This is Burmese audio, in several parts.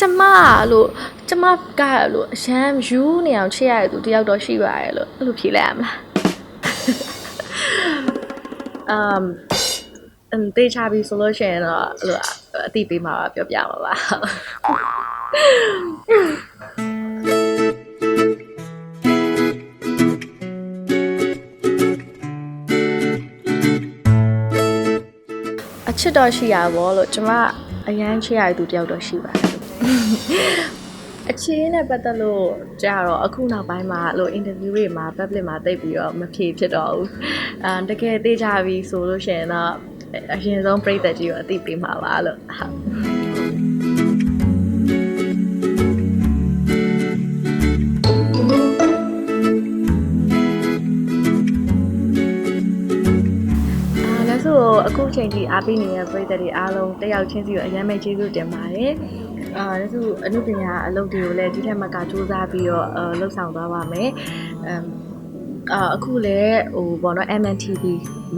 ကျမလို့ကျမကလို့အရန်ယူနေအောင်ချစ်ရတဲ့သူတယောက်တော့ရှိပါရဲ့လို့အဲ့လိုဖြေလိုက်ရမလားအမ်အမ်တေးချပြီးဆိုလို့ရှိရင်တော့အဲ့လိုအတိပေးမှာပါပြောပြမှာပါအချစ်တော့ရှိရပါဘောလို့ကျမအရန်ချစ်ရတဲ့သူတယောက်တော့ရှိပါတယ်လို့ အချင်းနဲ့ပတ်သက်လို့ကြာတော့အခုနောက်ပိုင်းမှာအဲ့လို interview တွေမှာ public မှာတိတ်ပြီးတော့မဖြေဖြစ်တော့ဘူးအာတကယ်သိကြပြီဆိုလို့ရှိရင်တော့အရင်ဆုံးပြိသက်ကြီးကိုအသိပေးမှာပါလို့ဟုတ် အာလည်းဆိုအခုချိန်ထိအားပေးနေတဲ့ပြိသက်တွေအားလုံးတက်ရောက်ချင်းစီကိုအရင်မဲ့ကျေးဇူးတင်ပါတယ်အာလည်းဆိုအမှုပညာအလုပ်တွေကိုလည်းဒီထက်မကစူးစမ်းပြီးတော့အလှုပ်ဆောင်သွားပါမယ်အမ်အာအခုလည်းဟိုဘောနော် MNTV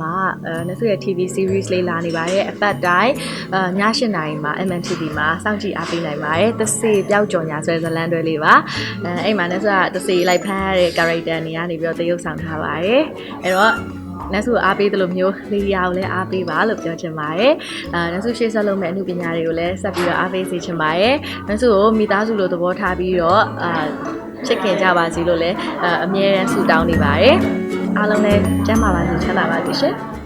မှာအဲနဆုရဲ့ TV series လေးလာနေပါတယ်အပတ်တိုင်းအာည8နာရီမှာ MNTV မှာစောင့်ကြည့်အားပေးနိုင်ပါတယ်သစေပျောက်ကြော်ညာဆိုတဲ့ဇာတ်လမ်းတွဲလေးပါအဲအဲ့မှာနဆုကသစေလိုက်ဖမ်းရတဲ့ character နေကနေပြီးတော့သရုပ်ဆောင်ထားပါတယ်အဲ့တော့ နတ်စုကိုအားပေးသလိုမျိုးလီယာကိုလည်းအားပေးပါလို့ပြောချင်ပါတယ်။အာနတ်စုရှေ့ဆက်လုပ်မယ့်အမှုပညာတွေကိုလည်းဆက်ပြီးတော့အားပေးစေချင်ပါတယ်။နတ်စုကိုမိသားစုလိုသဘောထားပြီးတော့အာချစ်ခင်ကြပါစေလို့လည်းအာအမြဲတမ်းဆုတောင်းနေပါတယ်။အားလုံးလည်းကျမ်းမာပါစေချမ်းသာပါစေရှင်။